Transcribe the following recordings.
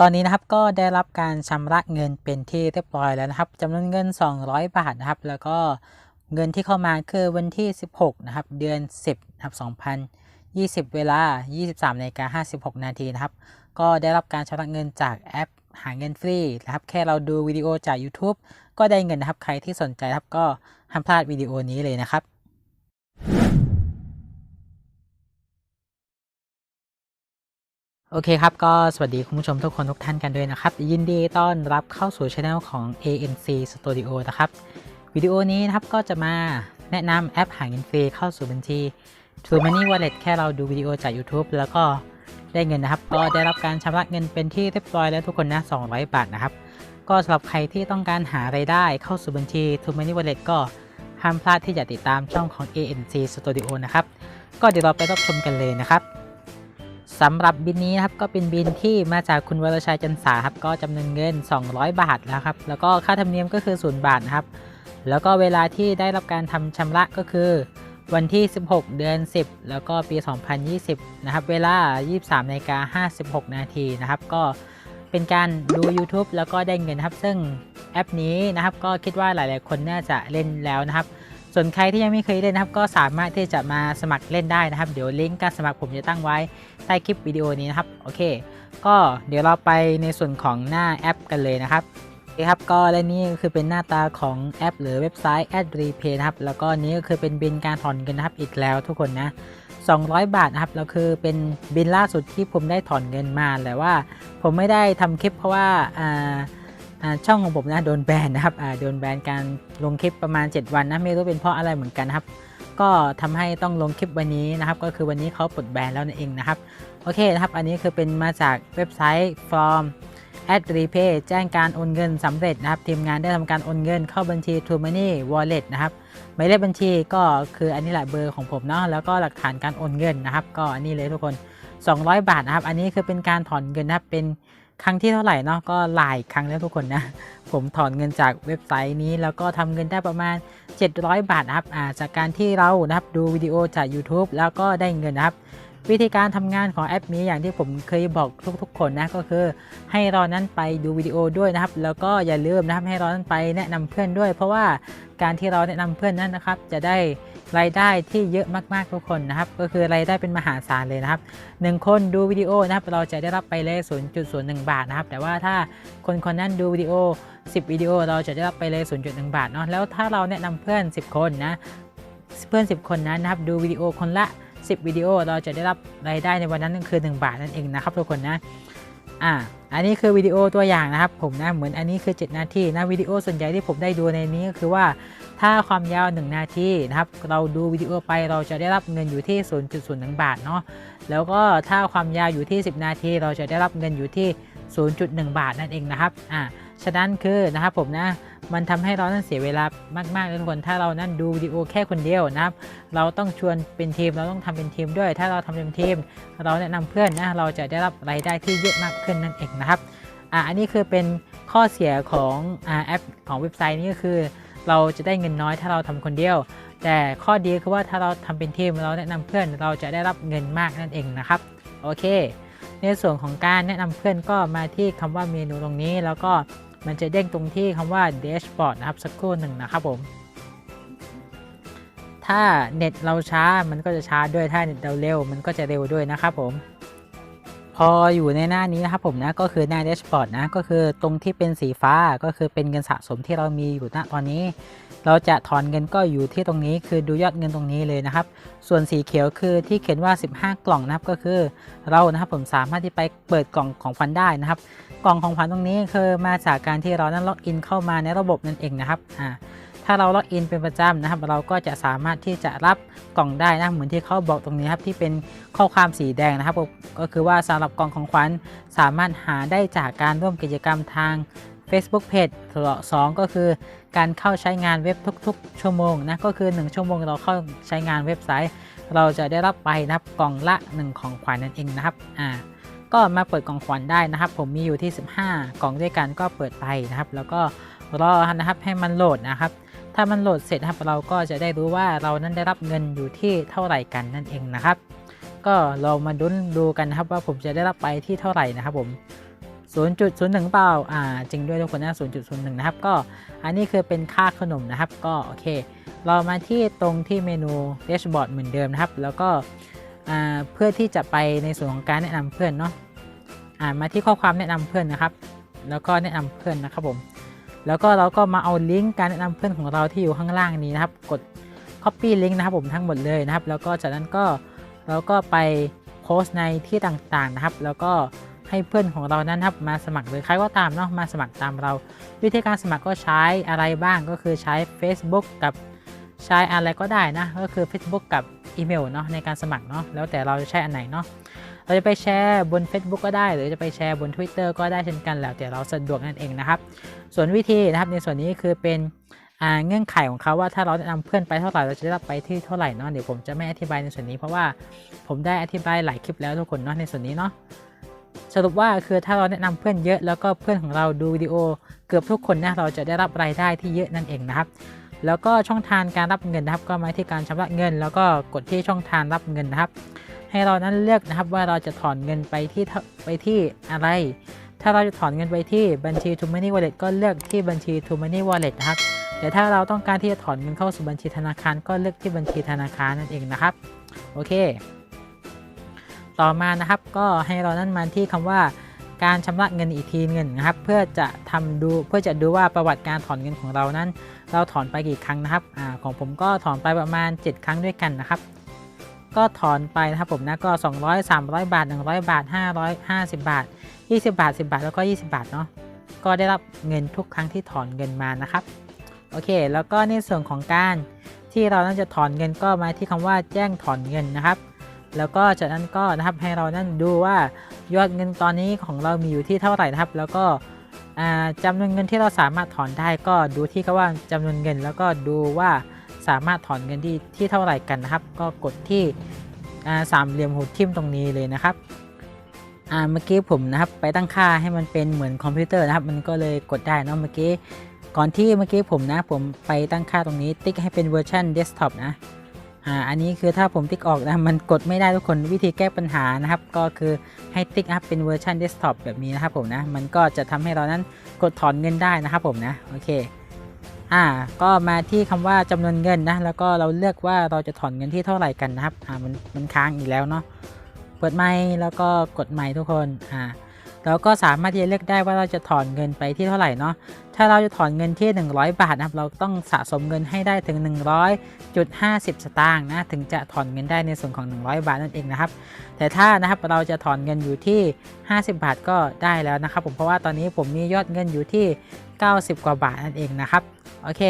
ตอนนี้นะครับก็ได้รับการชำระเงินเป็นที่เรียบร้อยแล้วนะครับจำนวนเงิน 200 บาทนะครับ แล้วก็เงินที่เข้ามาคือวันที่ 16 นะครับ เดือน 10นะครับ2020 เวลา 23นาฬิกา56 นาทีนะครับ ก็ได้รับการชำระเงินจากแอปหาเงินฟรีนะครับ แค่เราดูวิดีโอจาก YouTube ก็ได้เงินนะครับ ใครที่สนใจครับก็ห้ามพลาดวิดีโอนี้เลยนะครับ โอเคครับ ก็สวัสดีคุณผู้ชมทุกคนทุกท่านกันด้วยนะครับ ยินดีต้อนรับเข้าสู่ช anel ของ ANC Studio นะครับ วิดีโอนี้นะครับก็จะมาแนะนำแอปหาเงินฟรีเข้าสู่บัญชี True Money Wallet แค่เราดูวิดีโอจาก YouTube แล้วก็ได้เงินนะครับ ก็ได้รับการชำระเงินเป็นที่เรียบร้อยแล้วทุกคนนะ 200 บาทนะครับ ก็สำหรับใครที่ต้องการหาไรายได้เข้าสู่บัญชี True Money Wallet ก็ห้ามพลาดที่จะติดตามช่องของ ANC Studio นะครับ ก็เดี๋ยวเราไปรับชมกันเลยนะครับ สำหรับบินนี้นะครับก็เป็นบินที่มาจากคุณวรชัยจันสาครับก็จำนวนเงิน 200 บาทแล้วครับแล้วก็ค่าธรรมเนียมก็คือ 0 บาทนะครับ แล้วก็เวลาที่ได้รับการทำชำระก็คือ วันที่ 16 เดือน 10 แล้วก็ปี 2020 นะครับ เวลา 23นาฬิกา56 นาทีนะครับ ก็เป็นการดู YouTube แล้วก็ได้เงินครับ ซึ่งแอปนี้นะครับ ก็คิดว่าหลาย ๆ คนน่าจะเล่นแล้วนะครับ ส่วนใครที่ยังไม่เคยเล่นนะครับ ก็สามารถที่จะมาสมัครเล่นได้นะครับ เดี๋ยวลิงก์การสมัครผมจะตั้งไว้ใต้คลิปวิดีโอนี้นะครับ โอเค ก็เดี๋ยวเราไปในส่วนของหน้าแอปกันเลยนะครับโอเคครับก็และนี่ก็คือเป็นหน้าตาของแอป หรือเว็บไซต์ Ad Repay นะครับแล้วก็นี้ก็คือเป็นบินการถอนเงินนะครับอีกแล้วทุกคนนะ 200 บาทนะครับแล้วคือเป็นบินล่าสุดที่ผมได้ถอนเงินมาแต่ว่า ผมไม่ได้ทำคลิปเพราะว่าอ่า ช่องของผมนะโดนแบนนะครับโดนแบนการลงคลิปประมาณ 7 วันนะไม่รู้เป็นเพราะอะไรเหมือนกันนะครับ ก็ทำให้ต้องลงคลิปวันนี้นะครับ ก็คือวันนี้เขาปลดแบนแล้วนั่นเองนะครับโอเคนะครับ อันนี้คือเป็นมาจากเว็บไซต์ From Ad Repay แจ้งการโอนเงินสำเร็จนะครับ ทีมงานได้ทำการโอนเงินเข้าบัญชี True Money Wallet นะครับหมายเลขบัญชีก็คืออันนี้แหละเบอร์ของผมเนาะแล้วก็หลักฐานการโอนเงินนะครับ ก็อันนี้เลยทุกคน 200 บาทนะครับ อันนี้คือเป็นการถอนเงินนะครับเป็น ครั้งที่เท่าไหร่เนาะก็หลายครั้งแล้วทุกคนนะ ผมถอนเงินจากเว็บไซต์นี้ แล้วก็ทำเงินได้ประมาณ 700 บาทครับจากการที่เรานะครับดูวิดีโอจาก YouTube แล้วก็ได้เงินนะครับ วิธีการทำงานของแอปนี้อย่างที่ผมเคยบอกทุกๆ คนนะก็คือ ให้เรานั้นไปดูวิดีโอด้วยนะครับ แล้วก็อย่าลืมนะครับให้เรานั้นไปแนะนำเพื่อนด้วย เพราะว่าการที่เราแนะนำเพื่อนนั้นนะครับ จะได้รายได้ที่เยอะมากๆทุกคนนะครับ ก็คือรายได้เป็นมหาศาลเลยนะครับ 1 คนดูวิดีโอนะครับเราจะได้รับไปเลย 0.01 บาทนะครับ แต่ว่าถ้าคนคนนั้นดูวิดีโอ 10 วิดีโอเราจะได้รับไปเลย 0.1 บาทเนาะแล้วถ้าเราแนะนำเพื่อน 10 คนนะเพื่อน 10 คนนั้นนะครับดูวิดีโอคนละ 10วิดีโอเราจะได้รับรายได้ในวันนั้นคือ 1 บาทนั่นเองนะครับทุกคนนะอ่าอันนี้คือวิดีโอตัวอย่างนะครับผมนะเหมือนอันนี้คือ 7 นาทีนะวิดีโอส่วนใหญ่ที่ผมได้ดูในนี้ก็คือว่าถ้าความยาว 1 นาทีนะครับเราดูวิดีโอไปเราจะได้รับเงินอยู่ที่ 0.01 บาทเนาะแล้วก็ถ้าความยาวอยู่ที่ 10 นาที เราจะได้รับเงินอยู่ที่ 0.1 บาทนั่นเองนะครับอ่า ฉะนั้นคือนะครับผมนะมันทำให้เรานั้นเสียเวลามากๆเลยทุกคน ถ้าเรานั้นดูวิดีโอแค่คนเดียวนะครับ เราต้องชวนเป็นทีม เราต้องทำเป็นทีมด้วย ถ้าเราทำเป็นทีม เราแนะนำเพื่อนนะ เราจะได้รับรายได้ที่เยอะมากขึ้นนั่นเองนะครับ อ่าอันนี้คือเป็นข้อเสียของอ่าแอปของเว็บไซต์นี้ก็คือ เราจะได้เงินน้อยถ้าเราทำคนเดียว แต่ข้อดีคือว่าถ้าเราทำเป็นทีม เราแนะนำเพื่อน เราจะได้รับเงินมากนั่นเองนะครับ โอเค ในส่วนของการแนะนำเพื่อนก็มาที่คำว่าเมนูตรงนี้แล้วก็ มันจะเด้งตรงที่คำว่า dashboard นะครับสักครู่หนึ่งนะครับผม ถ้าเน็ตเราช้ามันก็จะช้าด้วยถ้าเน็ตเราเร็วมันก็จะเร็วด้วยนะครับผม พออยู่ในหน้านี้นะครับผมนะก็คือหน้า dashboard นะก็คือตรงที่เป็นสีฟ้าก็คือเป็นเงินสะสมที่เรามีอยู่ณตอนนี้ เราจะถอนเงินก็อยู่ที่ตรงนี้คือดูยอดเงินตรงนี้เลยนะครับ ส่วนสีเขียวคือที่เขียนว่า 15 กล่องนะครับก็คือเรานะครับผมสามารถที่ไปเปิดกล่องของฟันได้นะครับ กล่องของขวัญตรงนี้คือมาจากการที่เรานั้นล็อกอินเข้ามาในระบบนั่นเองนะครับอ่า ถ้าเราล็อกอินเป็นประจำนะครับ เราก็จะสามารถที่จะรับกล่องได้นะเหมือนที่เขาบอกตรงนี้ครับที่เป็นข้อความสีแดงนะครับ ก็คือว่าสำหรับกล่องของขวัญสามารถหาได้จากการร่วมกิจกรรมทาง Facebook Page สองก็คือการเข้าใช้งานเว็บทุก ๆ ชั่วโมงนะก็คือ 1 ชั่วโมงเราเข้าใช้งานเว็บไซต์ เราจะได้รับไปนะครับกล่องละ 1 ของขวัญนั่นเองนะครับอ่าก็มาเปิดกล่องขวัญได้นะครับ ผมมีอยู่ที่ 15 กล่องด้วยกันก็เปิดไปนะครับ แล้วก็รอนะครับให้มันโหลดนะครับ ถ้ามันโหลดเสร็จนะครับเราก็จะได้รู้ว่าเรานั้นได้รับเงินอยู่ที่เท่าไหร่กันนั่นเองนะครับ ก็เรามาดุนดูกันนะครับว่าผมจะได้รับไปที่เท่าไหร่นะครับผม 0.01 เปล่า อ่า จริงด้วยทุกคนนะ 0.01 นะครับ ก็อันนี้คือเป็นค่าขนมนะครับ ก็โอเค เรามาที่ตรงที่เมนูเดชบอร์ดเหมือนเดิมนะครับ แล้วก็อ่าเพื่อที่จะไปในส่วนของการแนะนำเพื่อนเนาะ อ่า มาที่ข้อความแนะนำเพื่อนนะครับ แล้วก็แนะนำเพื่อนนะครับผม แล้วก็เราก็มาเอาลิงก์การแนะนำเพื่อนของเราที่อยู่ข้างล่างนี้นะครับ กด Copy ลิงก์นะครับผมทั้งหมดเลยนะครับ แล้วก็จากนั้นก็เราก็ไปโพสต์ในที่ต่างๆนะครับ แล้วก็ให้เพื่อนของเรานั้นครับมาสมัครหรือใครก็ตามเนาะมาสมัครตามเรา วิธีการสมัครก็ใช้อะไรบ้างก็คือใช้ Facebook กับใช้อะไรก็ได้นะ ก็คือ Facebook กับอีเมลเนาะในการสมัครเนาะแล้วแต่เราจะใช้อันไหนเนาะ เราจะไปแชร์บน Facebook ก็ได้ หรือจะไปแชร์บน Twitter ก็ได้เช่นกันแล้วแต่เราสะดวกนั่นเองนะครับ ส่วนวิธีนะครับในส่วนนี้คือเป็นเงื่อนไขของเขาว่าถ้าเราแนะนำเพื่อนไปเท่าไหร่เราจะได้รับไปที่เท่าไหร่เนาะเดี๋ยวผมจะไม่อธิบายในส่วนนี้เพราะว่าผมได้อธิบายหลายคลิปแล้วทุกคนเนาะในส่วนนี้เนาะสรุปว่าคือถ้าเราแนะนำเพื่อนเยอะแล้วก็เพื่อนของเราดูวิดีโอ เกือบทุกคนนะเราจะได้รับรายได้ที่เยอะนั่นเองนะครับ แล้วก็ช่องทางการรับเงินนะครับ ก็มาที่การชำระเงิน แล้วก็กดที่ช่องทางรับเงินนะครับ ให้เรานั้นเลือกนะครับว่าเราจะถอนเงินไปที่ไปที่อะไร ถ้าเราจะถอนเงินไปที่บัญชี t o Money Wallet ก็เลือกที่บัญชี t o Money Wallet นะครับแต่ถ้าเราต้องการที่จะถอนเงินเข้าสู่บัญชีธนาคาร ก็เลือกที่บัญชีธนาคารนั่นเองนะครับ โอเค ต่อมานะครับก็ให้เรานั้นมาที่คำว่าการชำระเงินอีกทีเงินนะครับ เพื่อจะทำดูเพื่อจะดูว่าประวัติการถอนเงินของเรานั้น เราถอนไปกี่ครั้งนะครับอ่าของผมก็ถอนไปประมาณ 7 ครั้งด้วยกันนะครับ ก็ถอนไปนะครับผมนะก็ 200 300 บาท 100 บาท 550 บาท 20 บาท 10 บาท แล้วก็ 20 บาทเนาะก็ได้รับเงินทุกครั้งที่ถอนเงินมานะครับโอเค แล้วก็ในส่วนของการที่เรานั้นจะถอนเงินก็มาที่คำว่าแจ้งถอนเงินนะครับ แล้วก็จากนั้นก็นะครับให้เรานั่นดูว่ายอดเงินตอนนี้ของเรามีอยู่ที่เท่าไหร่นะครับ แล้วก็อ่าจำนวนเงินที่เราสามารถถอนได้ก็ดูที่คำว่าจำนวนเงิน แล้วก็ดูว่า สามารถถอนเงินที่ที่เท่าไหร่กันนะครับ ก็กดที่สามเหลี่ยมหูทิ่มตรงนี้เลยนะครับเมื่อกี้ผมนะครับไปตั้งค่าให้มันเป็นเหมือนคอมพิวเตอร์นะครับ มันก็เลยกดได้นอะเมื่อกี้ก่อนที่เมื่อกี้ผมนะผมไปตั้งค่าตรงนี้ติ๊กให้เป็นเวอร์ชันเดสก์ท็อปนะอ่าอันนี้คือถ้าผมติ๊กออกนะมันกดไม่ได้ทุกคนวิธีแก้ปัญหานะครับ ก็คือให้ติ๊กอัพเป็นเวอร์ชันเดสก์ท็อปแบบนี้นะครับผมนะ มันก็จะทำให้เรานั้นกดถอนเงินได้นะครับผมนะ โอเค อ่า ก็มาที่คำว่าจำนวนเงินนะ แล้วก็เราเลือกว่าเราจะถอนเงินที่เท่าไหร่กันนะครับ อ่า มันมันค้างอีกแล้วเนาะ เปิดไมค์แล้วก็กดไมค์ทุกคน อ่า เราก็สามารถที่จะเลือกได้ว่าเราจะถอนเงินไปที่เท่าไหร่เนาะ ถ้าเราจะถอนเงินที่ 100 บาทนะครับ เราต้องสะสมเงินให้ได้ถึง 100.50 สตางค์นะ ถึงจะถอนเงินได้ในส่วนของ 100 บาทนั่นเองนะครับ แต่ถ้านะครับเราจะถอนเงินอยู่ที่ 50 บาทก็ได้แล้วนะครับ ผม เพราะว่าตอนนี้ผมมียอดเงินอยู่ที่ 90 กว่าบาทนั่นเองนะครับ โอเค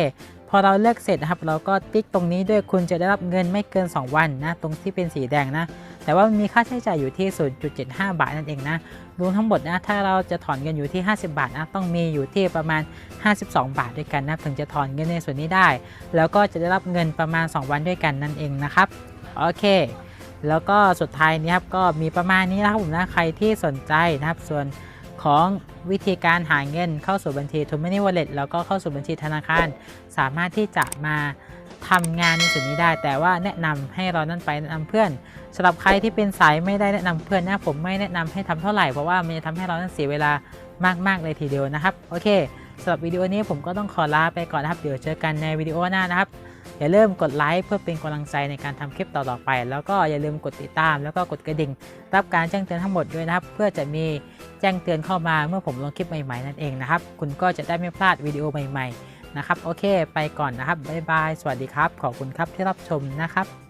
พอเราเลือกเสร็จนะครับ เราก็ติ๊กตรงนี้ด้วยคุณจะได้รับเงินไม่เกิน 2 วันนะ ตรงที่เป็นสีแดงนะ แต่ว่ามีค่าใช้จ่ายอยู่ที่ 0.75 บาทนั่นเองนะรวมทั้งหมดนะถ้าเราจะถอนเงินอยู่ที่ 50 บาทนะต้องมีอยู่ที่ประมาณ 52 บาทด้วยกันนะถึงจะถอนเงินในส่วนนี้ได้ แล้วก็จะได้รับเงินประมาณ 2 วันด้วยกันนั่นเองนะครับโอเคแล้วก็สุดท้ายนี้ครับก็มีประมาณนี้นะครับผมนะใครที่สนใจนะครับ ส่วนของวิธีการหาเงินเข้าสู่บัญชี t o m o ney Wallet แล้วก็เข้าสู่บัญชีธนาคาร สามารถที่จะมาทำงานในส่วนนี้ได้ แต่ว่าแนะนำให้เรานั่นไปแนะนำเพื่อน สำหรับใครที่เป็นสายไม่ได้แนะนำเพื่อนนะผมไม่แนะนำให้ทำเท่าไหร่เพราะว่ามันจะทำให้เรานั้นเสียเวลามากๆเลยทีเดียวนะครับโอเคสำหรับวิดีโอนี้ผมก็ต้องขอลาไปก่อนนะครับ เดี๋ยวเจอกันในวิดีโอหน้านะครับ อย่าลืมกดไลค์เพื่อเป็นกำลังใจในการทำคลิปต่อๆไป แล้วก็อย่าลืมกดติดตาม แล้วก็กดกระดิ่ง รับการแจ้งเตือนทั้งหมดด้วยนะครับ เพื่อจะมีแจ้งเตือนเข้ามาเมื่อผมลงคลิปใหม่ๆนั่นเองนะครับ คุณก็จะได้ไม่พลาดวิดีโอใหม่ๆนะครับ โอเค ไปก่อนนะครับ บ๊ายบาย สวัสดีครับ ขอบคุณครับที่รับชมนะครับ